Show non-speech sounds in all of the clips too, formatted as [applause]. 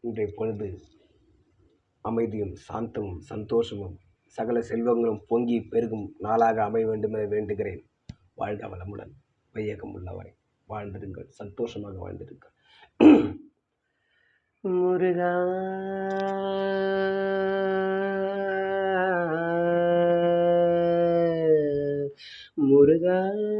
இன்றைய பொழுது அமைதியும் சாந்தமும் சந்தோஷமும் சகல செல்வங்களும் பொங்கி பெருகும் நாளாக அமைய வேண்டும் என வேண்டுகிறேன். வாழ்க வளமுடன் வையகம் உள்ளவரை. வாழ்ந்திருங்கள் சந்தோஷமாக வாழ்ந்திருங்கள். [clears throat] முருகா முருகா.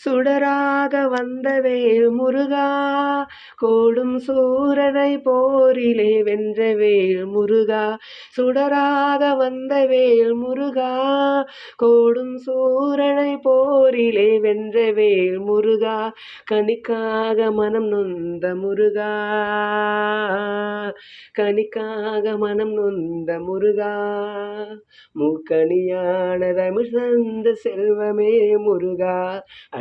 சுடராக வந்தவேல் முருகா கோடும் சூரனை போரிலே வென்றவேல் முருகா சுடராக வந்தவேல் முருகா கோடும் சூரனை போரிலே வென்றவேல் முருகா கணிக்காக மனம் நொந்த முருகா கணிக்காக மனம் நொந்த முருகா மூக்கணியான தமிழ் தந்த செல்வமே முருகா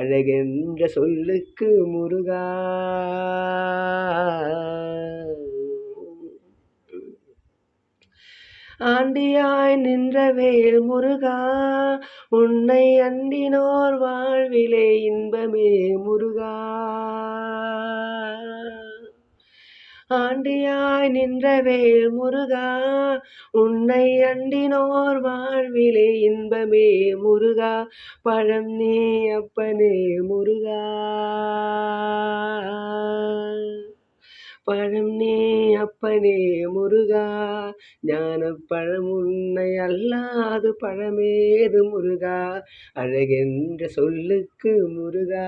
அழகென்ற சொல்லுக்கு முருகா. ஆண்டியாய் நின்ற வேல் முருகா உன்னை அண்டினோர் வாழ்விலே இன்பமே முருகா. ஆண்டியாய் நின்ற வேல் முருகா உன்னை அண்டினோர் வாழ்விலே இன்பமே முருகா பழம் நீ அப்பனே முருகா. பழம் நீ அப்பனே முருகா ஞான பழம் உன்னை அல்லாது பழமேது முருகா அழகென்ற சொல்லுக்கு முருகா.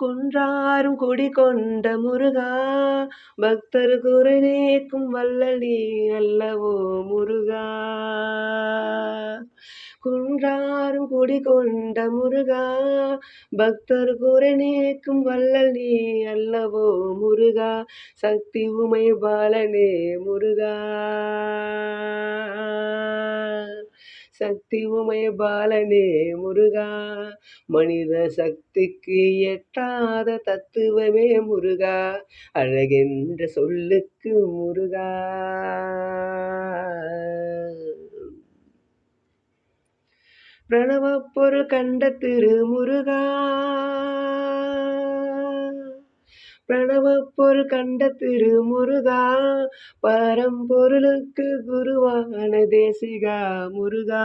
குன்றாரும் குடி கொண்ட முருகா. பக்தர் குறை நீக்கும் வல்லலி அல்லவோ முருகா. குன்றாரும் குடி கொண்ட முருகா. பக்தர் குறை நீக்கும் வல்லலி அல்லவோ முருகா. சக்தி உமை பாலனே முருகா. சக்தி உமை பாலனே முருகா மனித சக்திக்கு எட்டாத தத்துவமே முருகா அழகென்ற சொல்லுக்கு முருகா. பிரணவப் பொருள் கண்ட திரு முருகா. பிரணவ பொருள் கண்ட திருமுருகா பரம்பொருளுக்கு குருவான தேசிகா முருகா.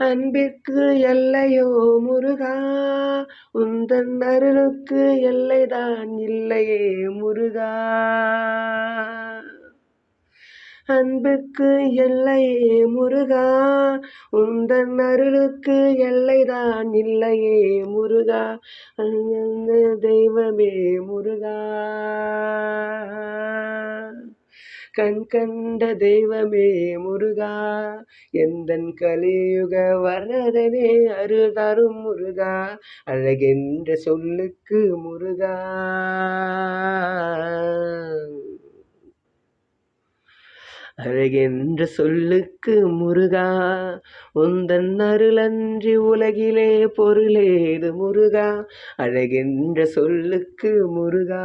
அன்பிற்கு எல்லையோ முருகா உந்தன் அருளுக்கு எல்லைதான் இல்லையே முருகா. அன்புக்கு எல்லையே முருகா உந்தன் அருளுக்கு எல்லைதான் இல்லையே முருகா. அந்த தெய்வமே முருகா. கண் கண்ட தெய்வமே முருகா எந்தன் கலியுக வரதனே அருள் தரும் முருகா அழகென்ற சொல்லுக்கு முருகா. அழகென்ற சொல்லுக்கு முருகா உந்தன் அருளன்றி உலகிலே பொருளேது முருகா அழகென்ற சொல்லுக்கு முருகா.